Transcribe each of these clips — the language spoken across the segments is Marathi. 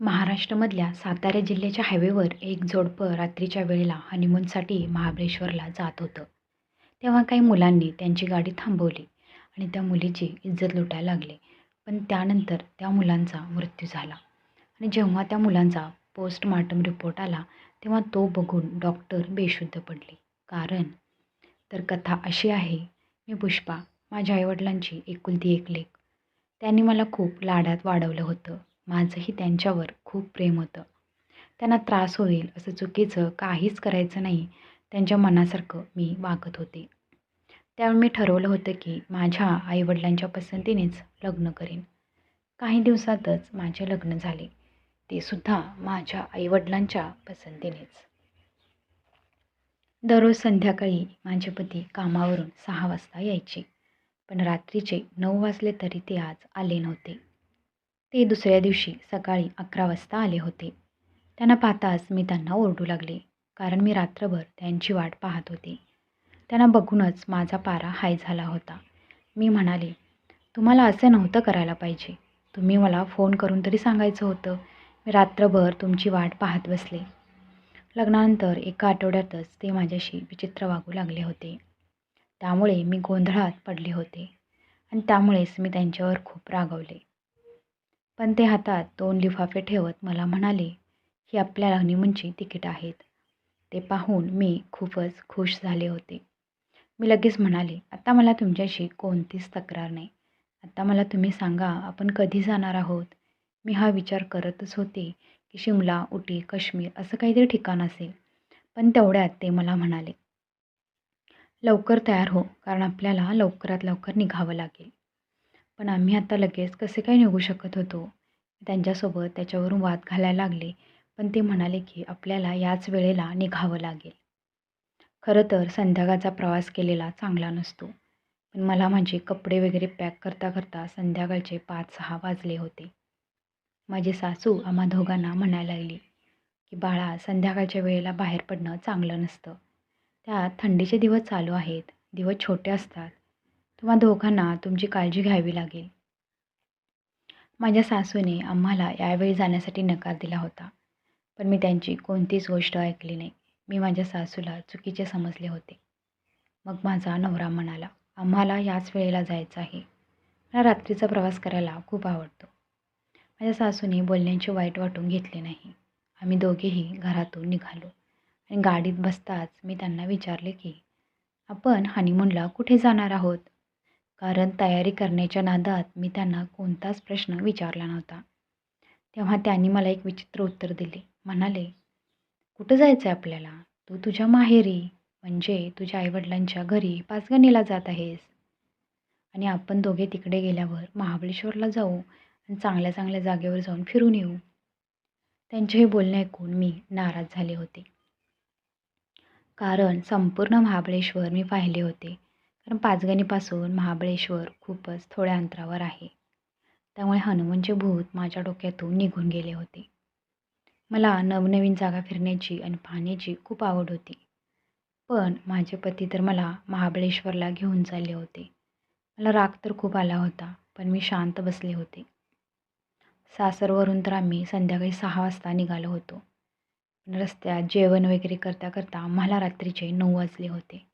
महाराष्ट्रामधल्या सातारा जिल्ह्याच्या हायवेवर एक जोडपं रात्रीच्या वेळेला हनीमूनसाठी महाबळेश्वरला जात होतं. तेव्हा काही मुलांनी त्यांची गाडी थांबवली आणि त्या मुलीची इज्जत लुटायला लागले. पण त्यानंतर त्या मुलांचा मृत्यू झाला. आणि जेव्हा त्या मुलांचा पोस्टमार्टम रिपोर्ट आला तेव्हा तो बघून डॉक्टर बेशुद्ध पडले. कारण तर कथा अशी आहे मी पुष्पा माझ्या आईवडिलांची एकुलती एक लेख. त्यांनी मला खूप लाडात वाढवलं होतं. माझंही त्यांच्यावर खूप प्रेम होतं. त्यांना त्रास होईल असं चुकीचं काहीच करायचं नाही त्यांच्या मनासारखं मी वागत होते. त्यावेळी मी ठरवलं होतं की माझ्या आईवडिलांच्या पसंतीनेच लग्न करेन. काही दिवसातच माझे लग्न झाले. ते सुद्धा माझ्या आईवडिलांच्या पसंतीनेच. दररोज संध्याकाळी माझे पती कामावरून सहा वाजता यायचे. पण रात्रीचे नऊ वाजले तरी ते आज आले नव्हते. ते दुसऱ्या दिवशी सकाळी अकरा वाजता आले होते. त्यांना पाहताच मी त्यांना ओरडू लागले कारण मी रात्रभर त्यांची वाट पाहत होते. त्यांना बघूनच माझा पारा हाय झाला होता. मी म्हणाले तुम्हाला असं नव्हतं करायला पाहिजे. तुम्ही मला फोन करून तरी सांगायचं होतं. मी रात्रभर तुमची वाट पाहत बसले. लग्नानंतर एका आठवड्यातच ते माझ्याशी विचित्र वागू लागले होते. त्यामुळे मी गोंधळात पडले होते आणि त्यामुळेच मी त्यांच्यावर खूप रागवले. पण ते हातात दोन लिफाफे ठेवत मला म्हणाले ही आपल्या हनीमूनची तिकीट आहेत. ते पाहून मी खूपच खुश झाले होते. मी लगेच म्हणाले आता मला तुमच्याशी कोणतीच तक्रार नाही. आता मला तुम्ही सांगा आपण कधी जाणार आहोत? मी हा विचार करतच होते की शिमला उटी काश्मीर असं काहीतरी ठिकाण असेल. पण तेवढ्यात ते मला म्हणाले लवकर तयार हो कारण आपल्याला लवकरात लवकर निघावं लागेल. पण आम्ही आता लगेच कसे काय निघू शकत होतो? त्यांच्यासोबत त्याच्यावरून वाद घालायला लागले. पण ते म्हणाले की आपल्याला याच वेळेला निघावं लागेल. खरं तर संध्याकाळचा प्रवास केलेला चांगला नसतो. पण मला माझे कपडे वगैरे पॅक करता करता संध्याकाळचे पाच सहा वाजले होते. माझी सासू आम्हा दोघांना म्हणायला लागली की बाळा संध्याकाळच्या वेळेला बाहेर पडणं चांगलं नसतं. त्यात थंडीचे दिवस चालू आहेत. दिवस छोटे असतात. तुम्हा दोघांना तुमची काळजी घ्यावी लागेल. माझ्या सासूने आम्हाला यावेळी जाण्यासाठी नकार दिला होता पण मी त्यांची कोणतीच गोष्ट ऐकली नाही. मी माझ्या सासूला चुकीचे समजले होते. मग माझा नवरा म्हणाला आम्हाला याच वेळेला जायचं आहे. मला रात्रीचा प्रवास करायला खूप आवडतो. माझ्या सासूने बोलण्याचे वाईट वाटून घेतले नाही. आम्ही दोघेही घरातून निघालो आणि गाडीत बसताच मी त्यांना विचारले की आपण हनीमूनला कुठे जाणार आहोत? कारण तयारी करण्याच्या नादात मी त्यांना कोणताच प्रश्न विचारला नव्हता. तेव्हा त्यांनी मला एक विचित्र उत्तर दिले. म्हणाले कुठं जायचं आहे आपल्याला? तू तुझ्या माहेरी म्हणजे तुझ्या आईवडिलांच्या घरी पाचगणीला जात आहेस. आणि आपण दोघे तिकडे गेल्यावर महाबळेश्वरला जाऊ आणि चांगल्या चांगल्या जागेवर जाऊन फिरून येऊ. त्यांचे हे बोलणे ऐकून मी नाराज झाले होते. कारण संपूर्ण महाबळेश्वर मी पाहिले होते. कारण पाचगणीपासून महाबळेश्वर खूपच थोड्या अंतरावर आहे. त्यामुळे हनुमानचे भूत माझ्या डोक्यातून निघून गेले होते. मला नवनवीन जागा फिरण्याची आणि पाहण्याची खूप आवड होती. पण माझे पती तर मला महाबळेश्वरला घेऊन चालले होते. मला राग तर खूप आला होता पण मी शांत बसले होते. सासरवरून तर आम्ही संध्याकाळी सहा वाजता निघालो होतो. रस्त्यात जेवण वगैरे करता करता मला रात्रीचे नऊ वाजले होते.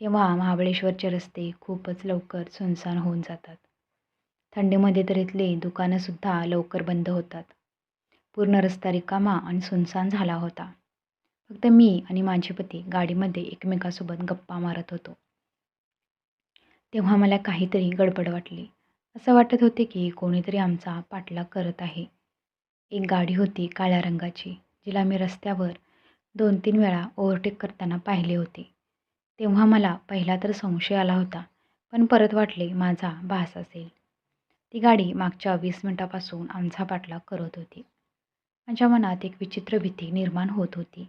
तेव्हा महाबळेश्वरचे रस्ते खूपच लवकर सुनसान होऊन जातात. थंडीमध्ये तर इथले दुकानंसुद्धा लवकर बंद होतात. पूर्ण रस्ता रिकामा आणि सुनसान झाला होता. फक्त मी आणि माझे पती गाडीमध्ये एकमेकासोबत गप्पा मारत होतो. तेव्हा मला काहीतरी गडबड वाटली. असं वाटत होते की कोणीतरी आमचा पाठलाग करत आहे. एक गाडी होती काळ्या रंगाची जिला मी रस्त्यावर दोन तीन वेळा ओव्हरटेक करताना पाहिले होते. तेव्हा मला पहिला तर संशय आला होता पण परत वाटले माझा भास असेल. ती गाडी मागच्या वीस मिनटापासून आमचा पाठलाग करत होती. माझ्या मनात एक विचित्र भीती निर्माण होत होती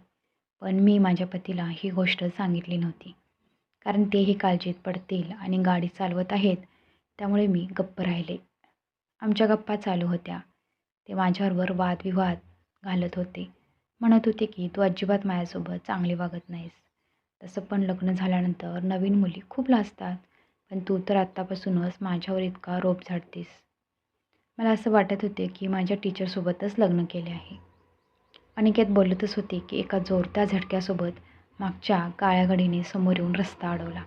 पण मी माझ्या पतीला ही गोष्ट सांगितली नव्हती. कारण तेही काळजीत पडतील आणि गाडी चालवत आहेत त्यामुळे मी गप्प राहिले. आमच्या गप्पा चालू होत्या. ते माझ्यावर वादविवाद घालत होते. म्हणत होते की तू अजिबात माझ्यासोबत चांगली वागत नाहीस. तसं पण लग्न झाल्यानंतर नवीन मुली खूप लाजतात. पण तू तर आत्तापासूनच माझ्यावर इतका रोप झाडतेस. मला असं वाटत होते की माझ्या टीचरसोबतच लग्न केले आहे. अनिकेत बोलतच होते की एका जोरत्या झटक्यासोबत मागच्या काळ्या घडीने समोर येऊन रस्ता अडवला.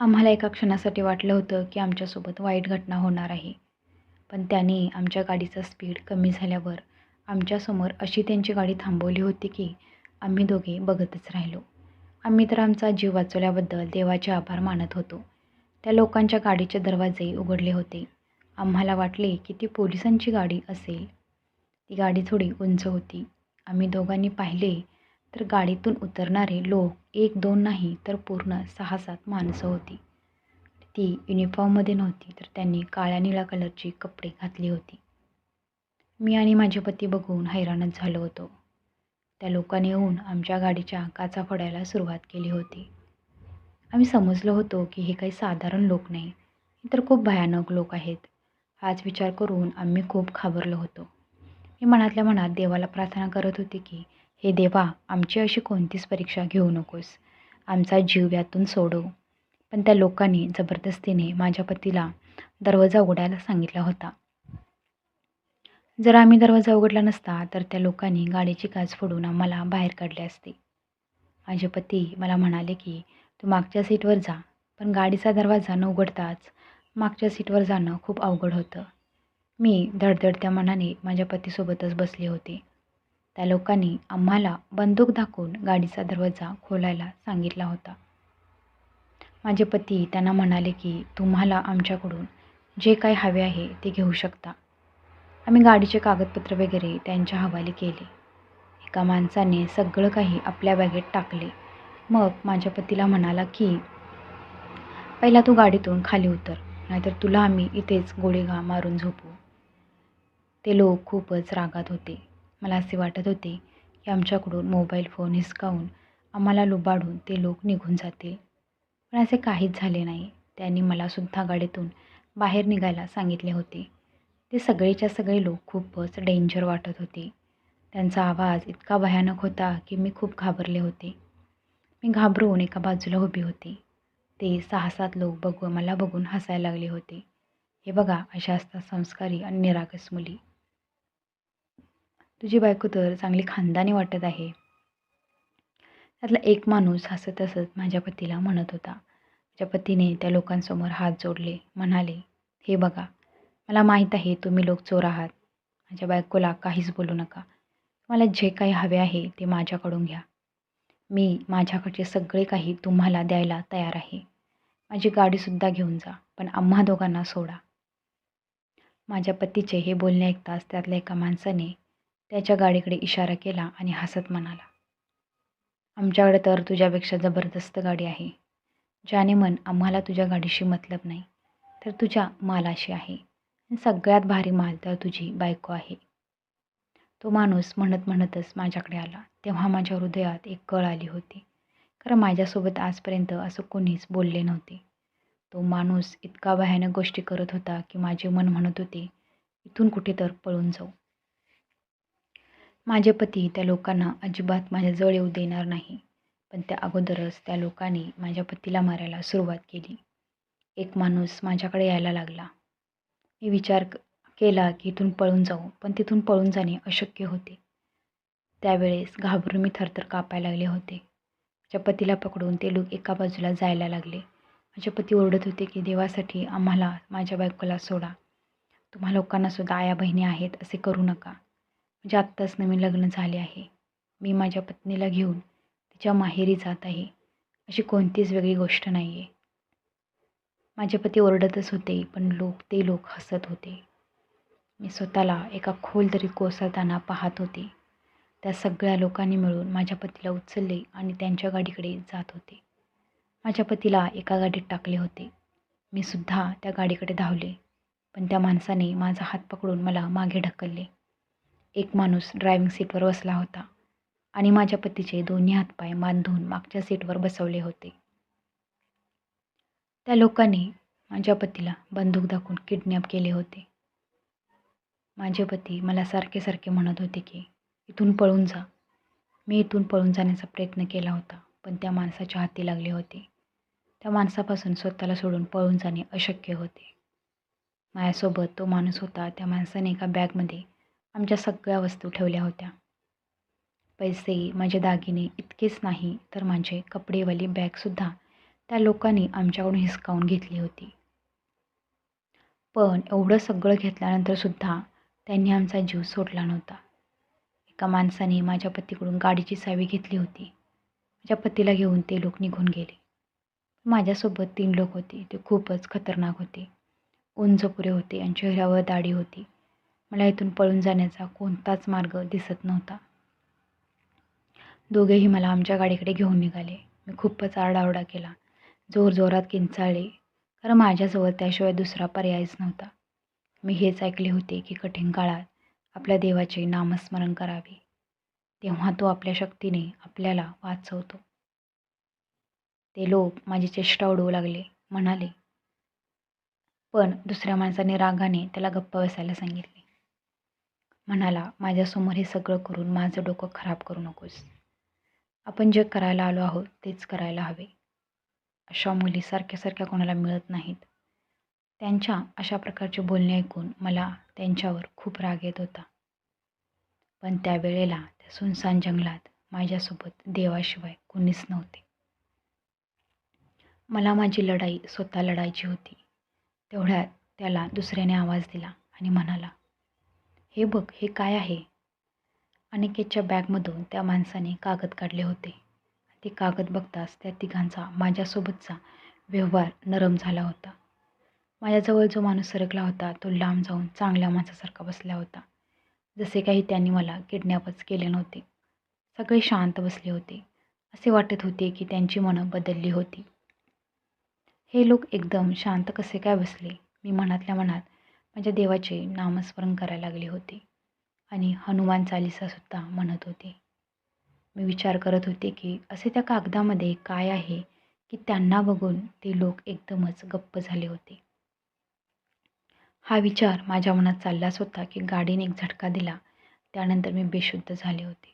आम्हाला एका क्षणासाठी वाटलं होतं की आमच्यासोबत वाईट घटना होणार आहे. पण त्याने आमच्या गाडीचा स्पीड कमी झाल्यावर आमच्यासमोर अशी त्यांची गाडी थांबवली होती की आम्ही दोघे बघतच राहिलो. आम्ही तर आमचा जीव वाचवल्याबद्दल देवाचे आभार मानत होतो. त्या लोकांच्या गाडीचे दरवाजे उघडले होते. आम्हाला वाटले की ती पोलिसांची गाडी असेल. ती गाडी थोडी उंच होती. आम्ही दोघांनी पाहिले तर गाडीतून उतरणारे लोक एक दोन नाही तर पूर्ण सहा सात माणसं होती. ती युनिफॉर्ममध्ये नव्हती तर त्यांनी काळ्या निळ्या कलरची कपडे घातली होती. मी आणि माझे पती बघून हैराणच झालो होतो. त्या लोकांनी येऊन आमच्या गाडीच्या काचा फोडायला सुरुवात केली होती. आम्ही समजलो होतो की हे काही साधारण लोक नाही तर खूप भयानक लोक आहेत. हाच विचार करून आम्ही खूप घाबरलो होतो. मी मनातल्या मनात देवाला प्रार्थना करत होते की हे देवा आमची अशी कोणतीच परीक्षा घेऊ नकोस. आमचा जीव यातून सोडव पण त्या लोकांनी जबरदस्तीने माझ्या पतीला दरवाजा उघडायला सांगितला होता. जर आम्ही दरवाजा उघडला नसता तर त्या लोकांनी गाडीची काच फोडून आम्हाला बाहेर काढले असते. माझे पती मला म्हणाले की तू मागच्या सीटवर जा पण गाडीचा दरवाजा न उघडताच मागच्या सीटवर जाणं खूप अवघड होतं. मी धडधडत्या मनाने माझ्या पतीसोबतच बसले होते. त्या लोकांनी आम्हाला बंदूक दाखवून गाडीचा दरवाजा खोलायला सांगितला होता. माझे पती त्यांना म्हणाले की तुम्हाला आमच्याकडून जे काही हवे आहे ते घेऊ शकता. आम्ही गाडीचे कागदपत्र वगैरे त्यांच्या हवाली केले. एका माणसाने सगळं काही आपल्या बॅगेत टाकले. मग माझ्या पतीला म्हणाला की पहिला तू गाडीतून खाली उतर नाहीतर तुला आम्ही इथेच गोळीगा मारून झोपू ते लोक खूपच रागात होते. मला असे वाटत होते की आमच्याकडून मोबाईल फोन हिसकावून आम्हाला लुबाडून ते लोक निघून जातील. पण असे काहीच झाले नाही. त्यांनी मलासुद्धा गाडीतून बाहेर निघायला सांगितले होते. ते सगळेच्या सगळे लोक खूपच डेंजर वाटत होते. त्यांचा आवाज इतका भयानक होता की मी खूप घाबरले होते. मी घाबरून एका बाजूला उभी होती. ते सहा सात लोक बघू मला बघून हसायला लागले होते. हे बघा अशा असतात संस्कारी आणि निरागस मुली. तुझी बायको तर चांगली खानदानी वाटत आहे. त्यातला एक माणूस हसत हसत माझ्या पतीला म्हणत होता. माझ्या पतीने त्या लोकांसमोर हात जोडले. म्हणाले हे बघा मला माहीत आहे तुम्ही लोक चोर आहात. माझ्या बायकोला काहीच बोलू नका. मला जे काही हवे आहे ते माझ्याकडून घ्या. मी माझ्याकडचे सगळे काही तुम्हाला द्यायला तयार आहे. माझी गाडीसुद्धा घेऊन जा पण आम्हा दोघांना सोडा. माझ्या पतीचे हे बोलणे ऐकताच त्यातल्या एका माणसाने त्याच्या गाडीकडे इशारा केला आणि हसत म्हणाला आमच्याकडे तर तुझ्यापेक्षा जबरदस्त गाडी आहे. ज्याने मन आम्हाला तुझ्या गाडीशी मतलब नाही तर तुझ्या मालाशी आहे. सगळ्यात भारी माल तर तुझी बायको आहे. तो माणूस म्हणत म्हणतच माझ्याकडे आला. तेव्हा माझ्या हृदयात एक कळ आली होती. कारण माझ्यासोबत आजपर्यंत असं कोणीच बोलले नव्हते. तो माणूस इतका भयानक गोष्टी करत होता की माझे मन म्हणत होते इथून कुठे तर पळून जाऊ. माझे पती त्या लोकांना अजिबात माझ्या जवळ येऊ देणार नाही. पण त्या अगोदरच त्या लोकांनी माझ्या पतीला मारायला सुरुवात केली. एक माणूस माझ्याकडे यायला लागला. मी विचार केला की इथून पळून जाऊ पण तिथून पळून जाणे अशक्य होते. त्यावेळेस घाबरून मी थरथर कापायला लागले होते. माझ्या पतीला पकडून ते लोक एका बाजूला जायला लागले. माझे पती ओरडत होते की देवासाठी आम्हाला माझ्या बायकोला सोडा. तुम्हा लोकांनासुद्धा आया बहिणी आहेत असे करू नका. म्हणजे आत्ताच नवीन लग्न झाले आहे. मी माझ्या पत्नीला घेऊन तिच्या माहेरी जात आहे. अशी कोणतीच वेगळी गोष्ट नाही आहे माझे पती ओरडतच होते पण लोक ते लोक हसत होते. मी स्वतःला एका खोल तरी कोसळताना पाहत होते. त्या सगळ्या लोकांनी मिळून माझ्या पतीला उचलले आणि त्यांच्या गाडीकडे जात होते. माझ्या पतीला एका गाडीत टाकले होते. मी सुद्धा त्या गाडीकडे धावले पण त्या माणसाने माझा हात पकडून मला मागे ढकलले. एक माणूस ड्रायव्हिंग सीटवर बसला होता आणि माझ्या पतीचे दोन्ही हातपाय बांधून मागच्या सीटवर बसवले होते. त्या लोकांनी माझ्या पतीला बंदूक दाखवून किडनॅप केले होते. माझे पती मला सारखे सारखे म्हणत होते की इथून पळून जा. मी इथून पळून जाण्याचा प्रयत्न केला होता पण त्या माणसाच्या हाती लागले होते. त्या माणसापासून स्वतःला सोडून पळून जाणे अशक्य होते. माझ्यासोबत तो माणूस होता त्या माणसाने एका बॅगमध्ये आमच्या सगळ्या वस्तू ठेवल्या होत्या. पैसे माझे दागिने इतकेच नाही तर माझे कपडेवाली बॅगसुद्धा त्या लोकांनी आमच्याकडून हिसकावून घेतली होती. पण एवढं सगळं घेतल्यानंतरसुद्धा त्यांनी आमचा जीव सोडला नव्हता. एका माणसाने माझ्या पतीकडून गाडीची चावी घेतली होती. माझ्या पतीला घेऊन ते लोक निघून गेले. माझ्यासोबत तीन लोक होते. ते खूपच खतरनाक होते. उंच पुरे होते आणि चेहऱ्यावर दाढी होती. मला इथून पळून जाण्याचा कोणताच मार्ग दिसत नव्हता. दोघेही मला आमच्या गाडीकडे घेऊन निघाले. मी खूपच आरडाओरडा केला. जोरजोरात किंचाळले. कारण माझ्याजवळ त्याशिवाय दुसरा पर्यायच नव्हता. मी हेच ऐकले होते की कठीण काळात आपल्या देवाचे नामस्मरण करावे. तेव्हा तो आपल्या शक्तीने आपल्याला वाचवतो. ते लोक माझी चेष्टा उडवू लागले. म्हणाले पण दुसऱ्या माणसाने रागाने त्याला गप्प बसायला सांगितले. म्हणाला माझ्यासमोर हे सगळं करून माझं डोकं खराब करू नकोस. आपण जे करायला आलो आहोत तेच करायला हवे. अशा मुली सारख्या सारख्या कोणाला मिळत नाहीत. त्यांच्या अशा प्रकारचे बोलणे ऐकून मला त्यांच्यावर खूप राग येत होता. पण त्यावेळेला त्या सुनसान जंगलात माझ्यासोबत देवाशिवाय कोणीच नव्हते. मला माझी लढाई स्वतः लढायची होती. तेवढ्यात त्याला दुसऱ्याने आवाज दिला आणि म्हणाला हे बघ हे काय आहे? अनिकेतच्या बॅगमधून त्या माणसाने कागद काढले होते. ते कागद बघताच त्या तिघांचा माझ्यासोबतचा व्यवहार नरम झाला होता. माझ्याजवळ जो माणूस सरकला होता तो लांब जाऊन चांगल्या माणसासारखा बसला होता. जसे काही त्यांनी मला किडनॅपच केले नव्हते. सगळे शांत बसले होते. असे वाटत होते की त्यांची मनं बदलली होती. हे लोक एकदम शांत कसे काय बसले? मी मनातल्या मनात माझ्या देवाचे नामस्मरण करायला लागले होते. आणि हनुमान चालिसासुद्धा म्हणत होते. मी विचार करत होते की असे त्या कागदामध्ये काय आहे की त्यांना बघून ते लोक एकदमच गप्प झाले होते. हा विचार माझ्या मनात चाललाच होता की गाडीने एक झटका दिला त्यानंतर मी बेशुद्ध झाले होते.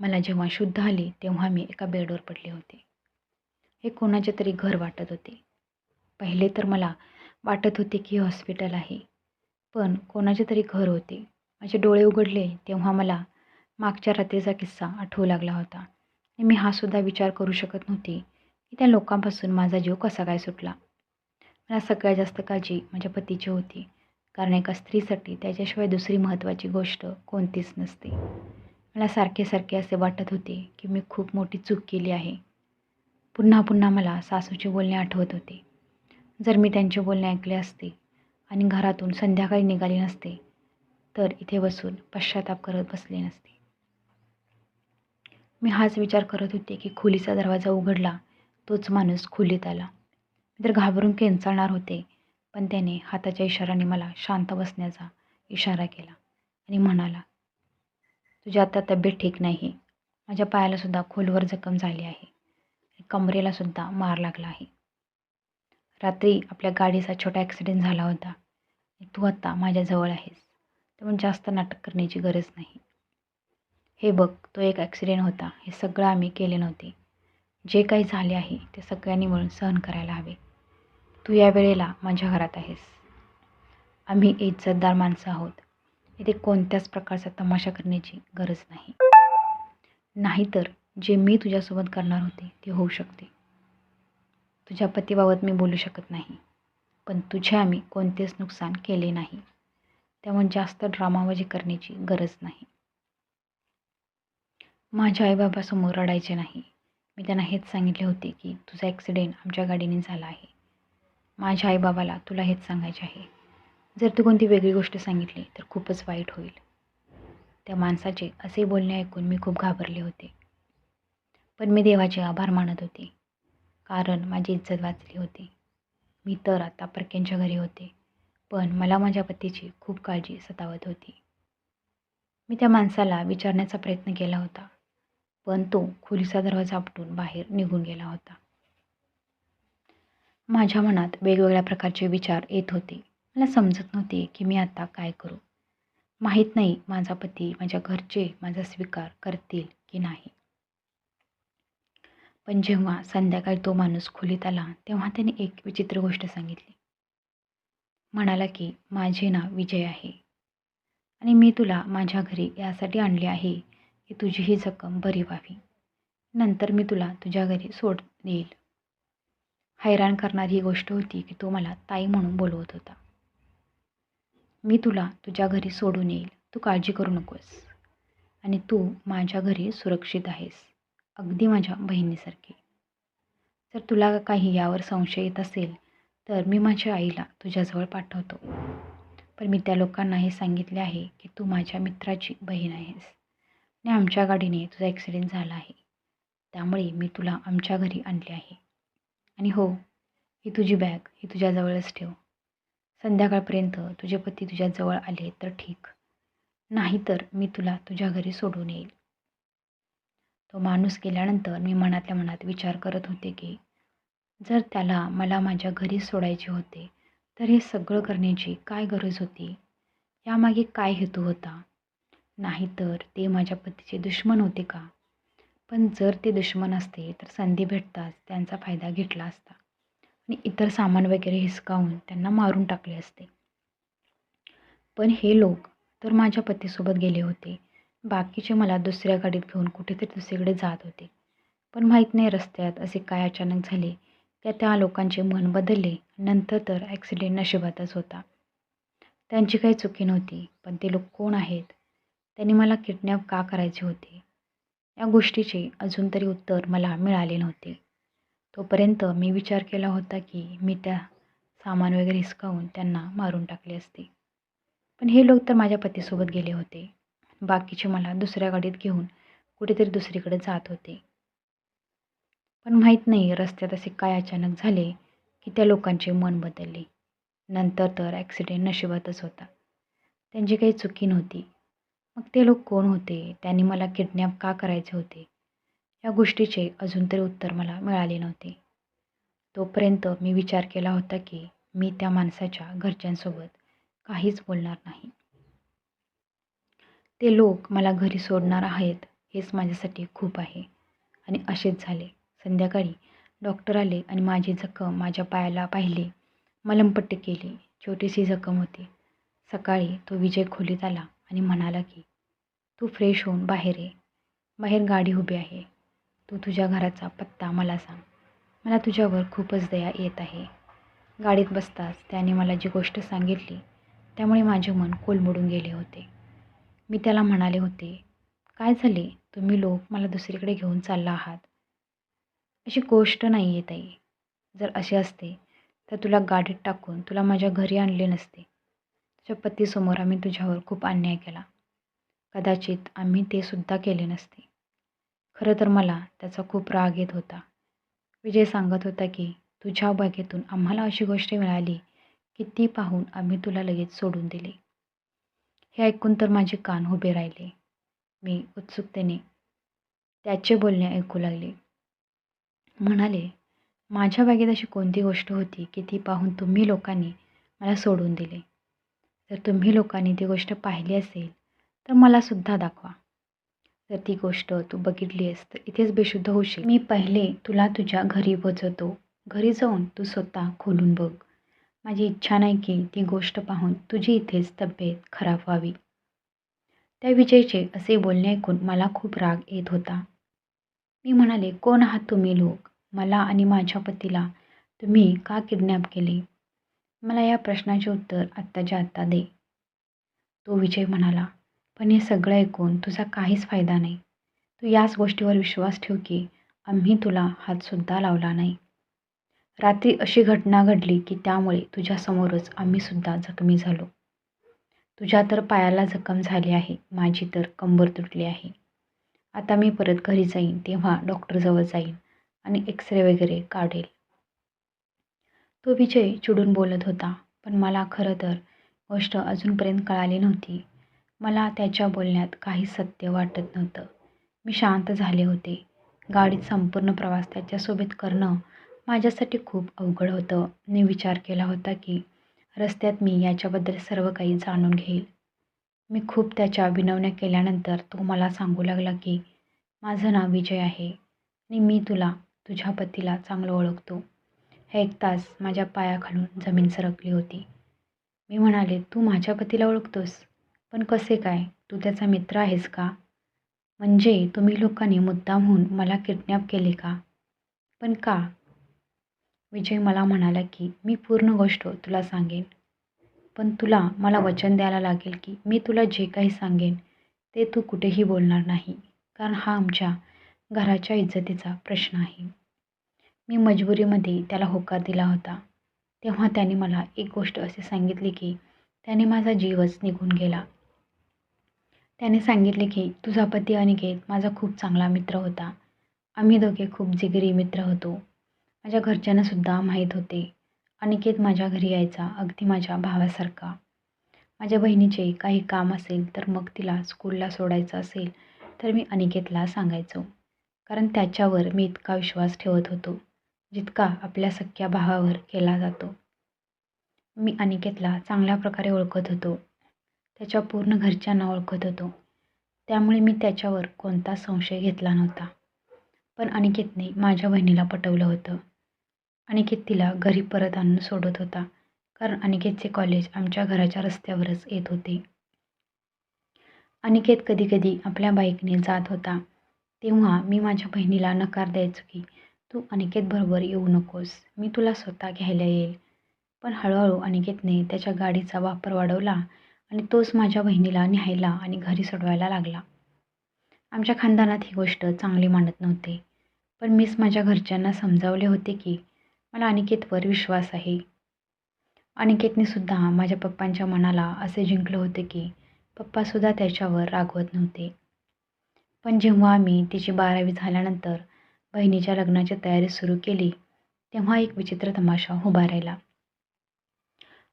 मला जेव्हा शुद्ध आली तेव्हा मी एका बेडवर पडले होते. हे कोणाचे तरी घर वाटत होते. पहिले तर मला वाटत होते की हॉस्पिटल आहे. पण कोणाचे तरी घर होते. माझे डोळे उघडले तेव्हा मला मागच्या रात्रीचा किस्सा आठवू लागला होता. आणि मी हा सुद्धा विचार करू शकत नव्हते की त्या लोकांपासून माझा जीव कसा काय सुटला. मला सगळ्यात जास्त काळजी माझ्या पतीची होती कारण एका स्त्रीसाठी त्याच्याशिवाय दुसरी महत्त्वाची गोष्ट कोणतीच नसते. मला सारखे सारखे असे वाटत होते की मी खूप मोठी चूक केली आहे. पुन्हा पुन्हा मला सासूचे बोलणे आठवत होते. जर मी त्यांचे बोलणे ऐकले असते आणि घरातून संध्याकाळी निघाली नसते तर इथे बसून पश्चाताप करत बसले नसते. मी हाच विचार करत होते की खोलीचा दरवाजा उघडला तोच माणूस खोलीत आला. मी तर घाबरून केंचाळणार होते पण त्याने हाताच्या इशाराने मला शांत बसण्याचा इशारा केला आणि म्हणाला तुझी आता तब्येत ठीक नाही. माझ्या पायालासुद्धा खोलवर जखम झाली आहे. कमरेलासुद्धा मार लागला आहे. रात्री आपल्या गाडीचा छोटा ॲक्सिडेंट झाला होता. तू आत्ता माझ्याजवळ आहेस. त्यामुळे जास्त नाटक करण्याची गरज नाही. हे बघ तो एक ॲक्सिडेंट होता. हे सगळं आम्ही केले नव्हते. जे काही झाले आहे ते सगळ्यांनी मिळून सहन करायला हवे. तू या वेळेला माझ्या घरात आहेस. आम्ही इज्जतदार माणसं आहोत. इथे कोणत्याच प्रकारचा तमाशा करण्याची गरज नाही. नाहीतर जे मी तुझ्यासोबत करणार होते ते होऊ शकते. तुझ्या पतीबाबत मी बोलू शकत नाही. पण तुझे आम्ही कोणतेच नुकसान केले नाही. त्यामुळे जास्त ड्रामाबाजी करण्याची गरज नाही. माझ्या आईबाबासमोर रडायचे नाही. मी त्यांना हेच सांगितले होते की तुझा ॲक्सिडेंट आमच्या गाडीने झाला आहे. माझ्या आईबाबाला तुला हेच सांगायचे आहे. जर तू कोणती वेगळी गोष्ट सांगितली तर खूपच वाईट होईल. त्या माणसाचे असे बोलणे ऐकून मी खूप घाबरले होते. पण मी देवाचे आभार मानत होते कारण माझी इज्जत वाचली होती. मी तर आता परक्यांच्या घरी होते पण मला माझ्या पतीची खूप काळजी सतावत होती. मी त्या माणसाला विचारण्याचा प्रयत्न केला होता. पण तो खोलीचा दरवाजा आपटून बाहेर निघून गेला होता. माझ्या मनात वेगवेगळ्या प्रकारचे विचार येत होते. मला समजत नव्हते की मी आता काय करू. माहीत नाही माझा पती माझ्या घरचे माझा स्वीकार करतील की नाही. पण जेव्हा संध्याकाळी तो माणूस खोलीत आला तेव्हा त्याने एक विचित्र गोष्ट सांगितली. म्हणाला की माझे नाव विजय आहे. आणि मी तुला माझ्या घरी यासाठी आणले आहे. की तुझी ही जखम बरी व्हावी. नंतर मी तुला तुझ्या घरी सोड देईल. हैराण करणारी ही गोष्ट होती की तो मला ताई म्हणून बोलवत होता. मी तुला तुझ्या घरी सोडून येईल. तू काळजी करू नकोस. आणि तू माझ्या घरी सुरक्षित आहेस. अगदी माझ्या बहिणीसारखी. जर तुला काही यावर संशय येत असेल तर मी माझ्या आईला तुझ्याजवळ पाठवतो. पण मी त्या लोकांना हे सांगितले आहे की तू माझ्या मित्राची बहीण आहेस. आणि आमच्या गाडीने तुझा ॲक्सिडेंट झाला आहे. त्यामुळे मी तुला आमच्या घरी आणले आहे. आणि हो ही तुझी बॅग ही तुझ्याजवळच ठेव. संध्याकाळपर्यंत तुझे पती तुझ्याजवळ आले तर ठीक. नाहीतर मी तुला तुझ्या घरी सोडून येईल. तो माणूस गेल्यानंतर मी मनातल्या मनात विचार करत होते की जर त्याला मला माझ्या घरी सोडायचे होते तर हे सगळं करण्याची काय गरज होती? यामागे काय हेतू होता? नाहीतर ते माझ्या पतीचे दुश्मन होते का? पण जर ते दुश्मन असते तर संधी भेटताच त्यांचा फायदा घेतला असता. आणि इतर सामान वगैरे हिसकावून त्यांना मारून टाकले असते. पण हे लोक तर माझ्या पतीसोबत गेले होते. बाकीचे मला दुसऱ्या गाडीत घेऊन कुठेतरी दुसरीकडे जात होते. पण माहीत नाही रस्त्यात असे काय अचानक झाले. त्या त्या लोकांचे मन बदलले. नंतर तर ॲक्सिडेंट नशिबातच होता. त्यांची काही चुकी नव्हती पण ते लोक कोण आहेत? त्यांनी मला किडनॅप का करायचे होते? या गोष्टीचे अजून तरी उत्तर मला मिळाले नव्हते. तोपर्यंत मी विचार केला होता की मी त्या सामान वगैरे हिसकावून त्यांना मारून टाकले असते. पण हे लोक तर माझ्या पतीसोबत गेले होते. बाकीचे मला दुसऱ्या गाडीत घेऊन कुठेतरी दुसरीकडे जात होते. पण माहीत नाही रस्त्यात असे काय अचानक झाले की त्या लोकांचे मन बदलले. नंतर तर ॲक्सिडेंट नशिबातच होता. त्यांची काही चुकी नव्हती. मग ते लोक कोण होते? त्यांनी मला किडनॅप का करायचे होते? या गोष्टीचे अजून तरी उत्तर मला मिळाले नव्हते. तोपर्यंत मी विचार केला होता की मी त्या माणसाच्या घरच्यांसोबत काहीच बोलणार नाही. ते लोक मला घरी सोडणार आहेत हेच माझ्यासाठी खूप आहे. आणि असेच झाले. संध्याकाळी डॉक्टर आले आणि माझी जखम माझ्या पायाला पाहिली. मलमपट्टी केली. छोटीशी जखम होती. सकाळी तो विजय खोलीत आला. आणि म्हणाला की तू फ्रेश होऊन बाहेर ये. बाहेर गाडी उभी आहे. तू तुझ्या घराचा पत्ता मला सांग. मला तुझ्यावर खूपच दया येत आहे. गाडीत बसताच त्याने मला जी गोष्ट सांगितली त्यामुळे माझे मन कोलमडून गेले होते. मी त्याला म्हणाले होते काय झाले? तुम्ही लोक मला दुसरीकडे घेऊन चालला आहात. अशी गोष्ट नाही आहे ताई. जर असे असते तर तुला गाडीत टाकून तुला माझ्या घरी आणले नसते. तुझ्या पतीसमोर आम्ही तुझ्यावर खूप अन्याय केला. कदाचित आम्ही ते सुद्धा केले नसते. खरं तर मला त्याचा खूप राग येत होता. विजय सांगत होता की तुझ्या बागेतून आम्हाला अशी गोष्ट मिळाली की ती पाहून आम्ही तुला लगेच सोडून दिले. हे ऐकून तर माझे कान उभे राहिले. मी उत्सुकतेने त्याचे बोलणे ऐकू लागले. म्हणाले माझ्या बागेत अशी कोणती गोष्ट होती की ती पाहून तुम्ही लोकांनी मला सोडून दिले? जर तुम्ही लोकांनी ती गोष्ट पाहिली असेल तर मलासुद्धा दाखवा. जर ती गोष्ट तू बघितली आहेस तर इथेच बेशुद्ध होशील. मी पहिले तुला तुझ्या घरी पोचवतो घरी जाऊन तू स्वतः खोलून बघ. माझी इच्छा नाही की ती गोष्ट पाहून तुझी इथेच तब्येत खराब व्हावी. त्या विजयचे असे बोलणे ऐकून मला खूप राग येत होता. मी म्हणाले कोण आहात तुम्ही लोक? मला आणि माझ्या पतीला तुम्ही का किडनॅप केले? मला या प्रश्नाचे उत्तर आत्ताच्या आत्ता दे. तो विजय म्हणाला पण हे सगळं ऐकून तुझा काहीच फायदा नाही. तू याच गोष्टीवर विश्वास ठेव की आम्ही तुला हातसुद्धा लावला नाही. रात्री अशी घटना घडली की त्यामुळे तुझ्यासमोरच आम्हीसुद्धा जखमी झालो. तुझ्या तर पायाला जखम झाली आहे माझी तर कंबर तुटली आहे. आता मी परत घरी जाईन तेव्हा डॉक्टरजवळ जाईन आणि एक्सरे वगैरे काढेल. तो विजय चिडून बोलत होता पण मला खरं तर गोष्ट अजूनपर्यंत कळाली नव्हती. मला त्याच्या बोलण्यात काही सत्य वाटत नव्हतं. मी शांत झाले होते. गाडीत संपूर्ण प्रवास त्याच्यासोबत करणं माझ्यासाठी खूप अवघड होतं. मी विचार केला होता की रस्त्यात मी याच्याबद्दल सर्व काही जाणून घेईल. मी खूप त्याच्या विनवण्या केल्यानंतर तो मला सांगू लागला की माझं नाव विजय आहे. आणि मी तुला तुझ्या पतीला चांगलं ओळखतो. एक तास माझ्या पायाखालून जमीन सरकली होती. मी म्हणाले तू माझ्या पतीला ओळखतोस पण कसे काय? तू त्याचा मित्र आहेस का? म्हणजे तुम्ही लोकांनी मुद्दामहून मला किडनॅप केले का? पण का? विजय मला म्हणाला की मी पूर्ण गोष्ट तुला सांगेन पण तुला मला वचन द्यायला लागेल की मी तुला जे काही सांगेन ते तू कुठेही बोलणार नाही कारण हा आमच्या घराच्या इज्जतीचा प्रश्न आहे. मी मजबुरीमध्ये त्याला होकार दिला होता. तेव्हा त्याने मला एक गोष्ट असे सांगितली की त्याने माझा जीवच निघून गेला. त्याने सांगितले की तुझा पती अनिकेत माझा खूप चांगला मित्र होता. आम्ही दोघे खूप जिगरी मित्र होतो. माझ्या घरच्यांनासुद्धा माहीत होते. अनिकेत माझ्या घरी यायचा अगदी माझ्या भावासारखा. माझ्या बहिणीचे काही काम असेल तर मग तिला स्कूलला सोडायचं असेल तर मी अनिकेतला सांगायचो. कारण त्याच्यावर मी इतका विश्वास ठेवत होतो. जितका आपल्या सख्या भावावर केला जातो. मी अनिकेतला चांगल्या प्रकारे ओळखत होतो. त्याच्या पूर्ण घरच्यांना ओळखत होतो. त्यामुळे मी त्याच्यावर कोणता संशय घेतला नव्हता. पण अनिकेतने माझ्या बहिणीला पटवलं होतं. अनिकेत तिला घरी परत आणून सोडत होता कारण अनिकेतचे कॉलेज आमच्या घराच्या रस्त्यावरच येत होते. अनिकेत कधीकधी आपल्या बाईकने जात होता. तेव्हा मी माझ्या बहिणीला नकार द्यायचो की तू अनिकेतबरोबर येऊ नकोस. मी तुला स्वतः घ्यायला येईल. पण हळूहळू अनिकेतने त्याच्या गाडीचा वापर वाढवला आणि तोच माझ्या बहिणीला न्यायला आणि घरी सोडवायला लागला. आमच्या खानदानात ही गोष्ट चांगली मानत नव्हते. पण मीच माझ्या घरच्यांना समजावले होते की मला अनिकेतवर विश्वास आहे. अनिकेतने सुद्धा माझ्या पप्पांच्या मनाला असे जिंकलं होते की पप्पासुद्धा त्याच्यावर रागवत नव्हते. पण जेव्हा आम्ही तिची बारावी झाल्यानंतर बहिणीच्या लग्नाची तयारी सुरू केली तेव्हा एक विचित्र तमाशा उभा राहिला.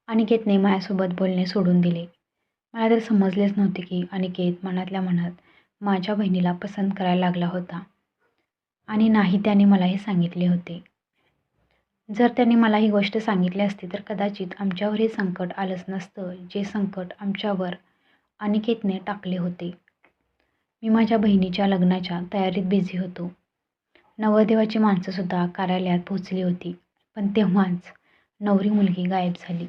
अनिकेतने माझ्यासोबत बोलणे सोडून दिले. मला तर समजलेच नव्हते की अनिकेत मनातल्या मनात माझ्या बहिणीला पसंत करायला लागला होता. आणि नाही त्याने मला हे सांगितले होते. जर त्याने मला ही गोष्ट सांगितली असती तर कदाचित आमच्यावर हे संकट आलंच नसतं जे संकट आमच्यावर अनिकेतने टाकले होते. मी माझ्या बहिणीच्या लग्नाच्या तयारीत बिझी होतो. नवरदेवाची माणसंसुद्धा कार्यालयात पोचली होती. पण तेव्हाच नवरी मुलगी गायब झाली.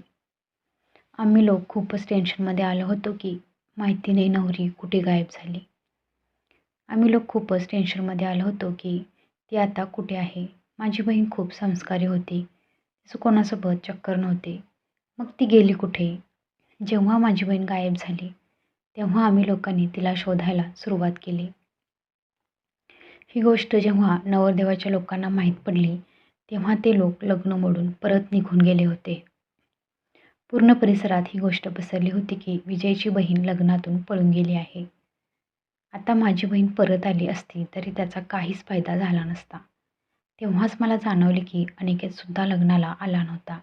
आम्ही लोक खूपच टेन्शनमध्ये आलो होतो की माहिती नाही नवरी कुठे गायब झाली. आम्ही लोक खूपच टेन्शनमध्ये आलो होतो की ती आता कुठे आहे? माझी बहीण खूप संस्कारी होती. तिचं कोणासोबत चक्कर नव्हते. मग ती गेली कुठे? जेव्हा माझी बहीण गायब झाली तेव्हा आम्ही लोकांनी तिला शोधायला सुरुवात केली. ही गोष्ट जेव्हा नवरदेवाच्या लोकांना माहीत पडली तेव्हा ते लोक लग्न मोडून परत निघून गेले होते. पूर्ण परिसरात ही गोष्ट पसरली होती की विजयची बहीण लग्नातून पळून गेली आहे. आता माझी बहीण परत आली असती तरी त्याचा काहीच फायदा झाला नसता. तेव्हाच मला जाणवले की अनिकेतसुद्धा लग्नाला आला नव्हता.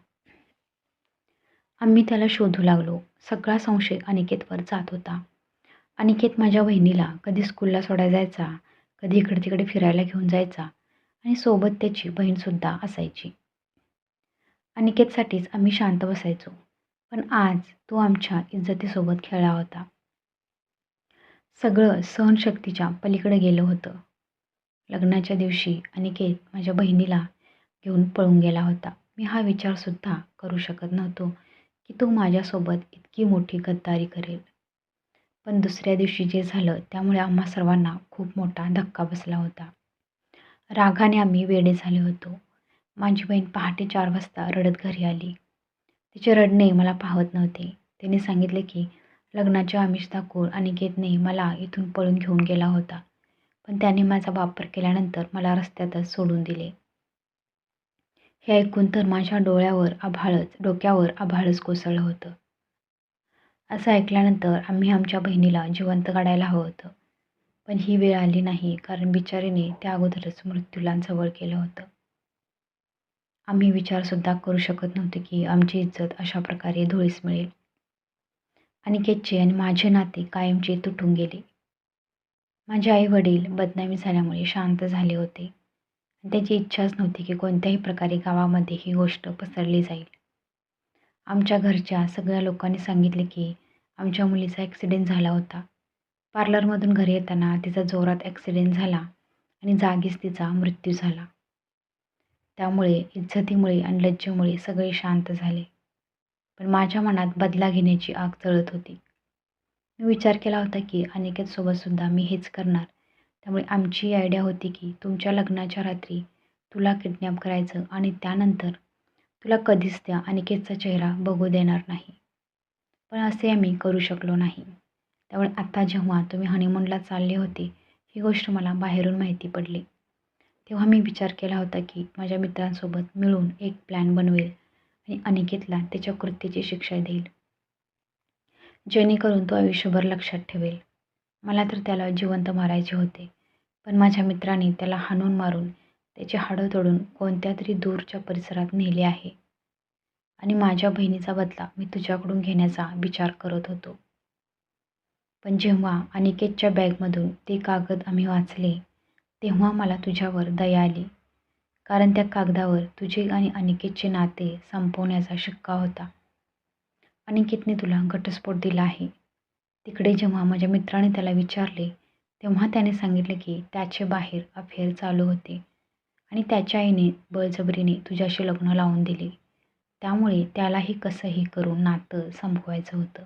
आम्ही त्याला शोधू लागलो. सगळा संशय अनिकेतवर जात होता. अनिकेत माझ्या बहिणीला कधी स्कूलला सोडायला जायचा कधी इकडे तिकडे फिरायला घेऊन जायचा आणि सोबत त्याची बहीणसुद्धा असायची. अनिकेतसाठीच आम्ही शांत बसायचो पण आज तो आमच्या इज्जतीसोबत खेळला होता. सगळं सहनशक्तीच्या पलीकडे गेलं होतं. लग्नाच्या दिवशी अनिकेत माझ्या बहिणीला घेऊन पळून गेला होता. मी हा विचारसुद्धा करू शकत नव्हतो की तो माझ्यासोबत इतकी मोठी गद्दारी करेल. पण दुसऱ्या दिवशी जे झालं त्यामुळे आम्हा सर्वांना खूप मोठा धक्का बसला होता. रागाने आम्ही वेडे झाले होतो. माझी बहीण पहाटे चार वाजता रडत घरी आली. तिचे रडणे मला पाहत नव्हते. तिने सांगितले की लग्नाच्या आमिष दाखवून अनिकेतने मला इथून पळून घेऊन गेला होता. पण त्याने माझा वापर केल्यानंतर मला रस्त्यातच सोडून दिले. हे ऐकून तर माझ्या डोळ्यावर आभाळच डोक्यावर आभाळच कोसळलं होतं. असं ऐकल्यानंतर आम्ही आमच्या बहिणीला जिवंत काढायला हवं होतं. पण ही वेळ आली नाही कारण बिचारीने त्या अगोदरच मृत्यूला जवळ केलं होतं. आम्ही विचारसुद्धा करू शकत नव्हते की आमची इज्जत अशा प्रकारे धुळीस मिळेल. अनिकेतचे आणि माझे नाते कायमचे तुटून गेले. माझे आई वडील बदनामी झाल्यामुळे शांत झाले होते. त्याची इच्छाच नव्हती की कोणत्याही प्रकारे गावामध्ये ही गोष्ट पसरली जाईल. आमच्या घरच्या सगळ्या लोकांनी सांगितले की आमच्या मुलीचा ॲक्सिडेंट झाला होता. पार्लरमधून घरी येताना तिचा जोरात ॲक्सिडेंट झाला आणि जागीच तिचा मृत्यू झाला. त्यामुळे इज्जतीमुळे आणि लज्जेमुळे सगळे शांत झाले. पण माझ्या मनात बदला घेण्याची आग चळत होती. मी विचार केला होता की अनिकेतसोबतसुद्धा मी हेच करणार. त्यामुळे आमची आयडिया होती की तुमच्या लग्नाच्या रात्री तुला किडनॅप करायचं आणि त्यानंतर तुला कधीच त्या अनिकेतचा चेहरा बघू देणार नाही. पण असे आम्ही करू शकलो नाही. त्यामुळे आत्ता जेव्हा तुम्ही हनीमूनला चालले होते ही गोष्ट मला बाहेरून माहिती पडली. तेव्हा मी विचार केला होता की माझ्या मित्रांसोबत मिळून एक प्लॅन बनवेल आणि अनिकेतला त्याच्या कृतीची शिक्षा देईल. जेणेकरून तो आयुष्यभर लक्षात ठेवेल. मला तर त्याला जिवंत मारायचे होते पण माझ्या मित्राने त्याला हाणून मारून त्याची हाडं तोडून कोणत्या तरी दूरच्या परिसरात नेले आहे. आणि माझ्या बहिणीचा बदला मी तुझ्याकडून घेण्याचा विचार करत होतो. पण जेव्हा अनिकेतच्या बॅगमधून ते कागद आम्ही वाचले तेव्हा मला तुझ्यावर दया आली. कारण त्या कागदावर तुझे आणि अनिकेतचे नाते संपवण्याचा शिक्का होता. अनिकेतने तुला घटस्फोट दिला आहे. तिकडे जेव्हा माझ्या मित्राने त्याला विचारले तेव्हा त्याने सांगितले की त्याचे बाहेर अफेअर चालू होते. आणि त्याच्या आईने बळजबरीने तुझ्याशी लग्न लावून दिले. त्यामुळे त्यालाही कसंही करून नातं संपवायचं होतं.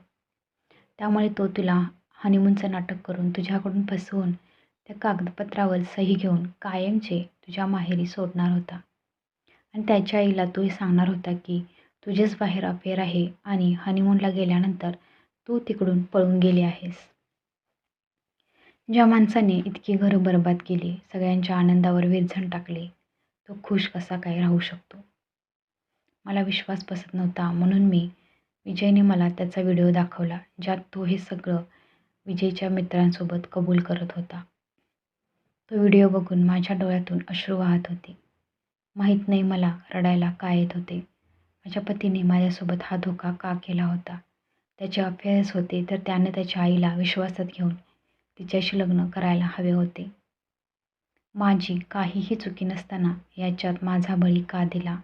त्यामुळे तो तुला हनीमूनचं नाटक करून तुझ्याकडून फसवून त्या कागदपत्रावर सही घेऊन कायमचे तुझ्या माहेरी सोडणार होता. आणि त्याच्या आईला तोही सांगणार होता की तुझेच बाहेर अफेअर आहे आणि हनीमूनला गेल्यानंतर तू तिकडून पळून गेली आहेस. ज्या माणसाने इतकी घरं बरबाद केली सगळ्यांच्या आनंदावर विरझण टाकले तो खुश कसा काय राहू शकतो? मला विश्वास बसत नव्हता म्हणून मी विजयने मला त्याचा व्हिडिओ दाखवला ज्यात तो हे सगळं विजयच्या मित्रांसोबत कबूल करत होता. तो व्हिडिओ बघून माझ्या डोळ्यातून अश्रू वाहत होते. माहीत नाही मला रडायला काय येत होते. माझ्या पतीने माझ्यासोबत हा धोका का केला होता? त्याचे अफेअर्स होते तर त्यानं त्याच्या आईला विश्वासात घेऊन तिच्याशी लग्न करायला हवे होते. माझी काहीही चुकी नसताना याच्यात माझा बळी का दिला?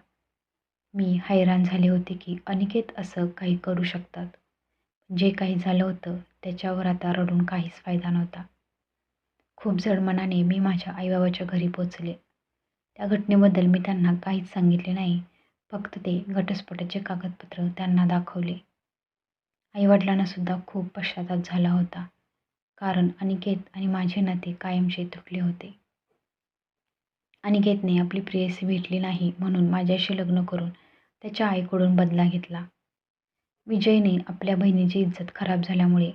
मी हैराण झाले होते की अनिकेत असं काही करू शकतात. जे काही झालं होतं त्याच्यावर आता रडून काहीच फायदा नव्हता. खूप जड मनाने मी माझ्या आईबाबाच्या घरी पोचले. त्या घटनेबद्दल मी त्यांना काहीच सांगितले नाही. फक्त ते घटस्फोटाचे कागदपत्र त्यांना दाखवले. आईवडिलांनासुद्धा खूप पश्चाताप झाला होता. कारण अनिकेत आणि माझे नाते कायमचे तुटले होते. अनिकेतने आपली प्रेयसी भेटली नाही म्हणून माझ्याशी लग्न करून त्याच्या आईकडून बदला घेतला. विजयने आपल्या बहिणीची इज्जत खराब झाल्यामुळे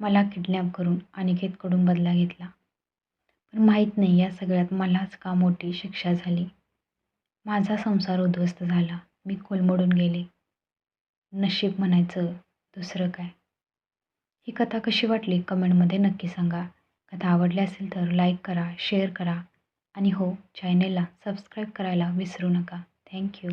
मला किडनॅप करून अनिकेतकडून बदला घेतला. पण माहीत नाही या सगळ्यात मलाच का मोठी शिक्षा झाली. माझा संसार उद्ध्वस्त झाला. मी कोलमडून गेले. नशीब म्हणायचं दुसरं काय? ही कथा कशी वाटली कमेंटमध्ये नक्की सांगा. कथा आवडली असेल तर लाईक करा शेअर करा आणि हो चॅनेलला सबस्क्राईब करायला विसरू नका. थँक्यू